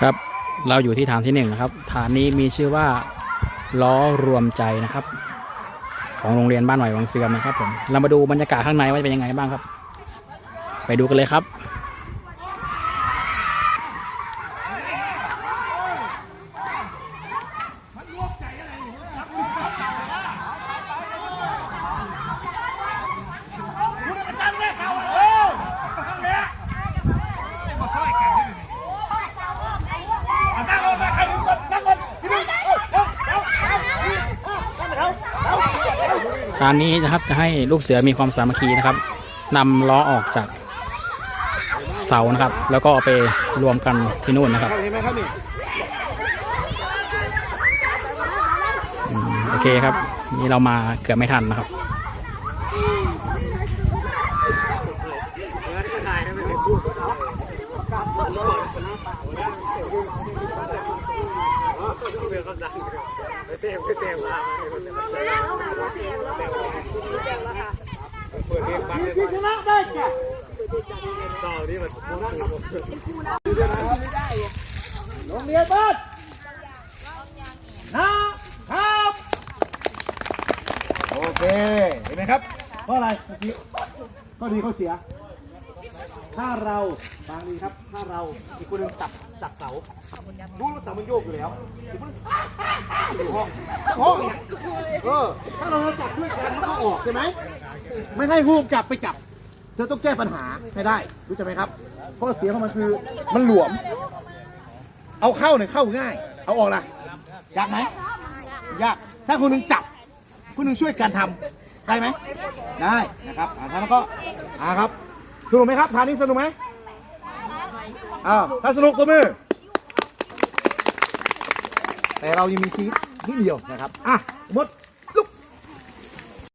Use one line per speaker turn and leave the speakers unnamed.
ครับเราอยู่ที่ฐานที่หนึ่งนะครับ ฐานนี้มีชื่อว่าล้อรวมใจนะครับ ของโรงเรียนบ้านใหม่วังเสื่อมนะครับผมเรามาดูบรรยากาศข้างในว่าจะเป็นยังไงบ้างครับ ไปดูกันเลยครับ ฐานนี้นะครับจะให้ลูกเสือมีความสามัคคีนะครับนำล้อออกจากเสานะครับ แล้วก็ไปรวมกันที่นู่นนะครับโอเคครับ นี่เรามาเกือบไม่ทันนะครับ
โรงเรียนบ้านนะครับโอเคเห็นไหมครับเพราะอะไรเมื่อกี้ข้อดีข้อเสีย ถ้าเราบางทีครับ ถ้าเราอีกคนหนึงจับจับเสารู้ว่าเสามันโยกอยู่แล้วอีกคนหนึ่งอยู่ห้องห้องเนี่ยเออถ้าเราจับด้วยกันมันก็ออกใช่ไหมไม่ให้ผู้กำกับไปจับ เธอต้องแก้ปัญหาให้ได้รู้จักไหมครับข้อเสียของมันคือมันหลวม เอาเข้าเนี่ยเข้าง่าย เอาออกล่ะยากไหมยากถ้าคนหนึ่งจับคนหนึ่งช่วยกันทำได้ไหมได้นะครับอ่าท่านก็อ่าครับสนุกไหมครับทานนี้สนุกไหมอ้าวถ้าสนุกตัวมือ แต่เรายังมีทีนิดเดียวนะครับอะมมติ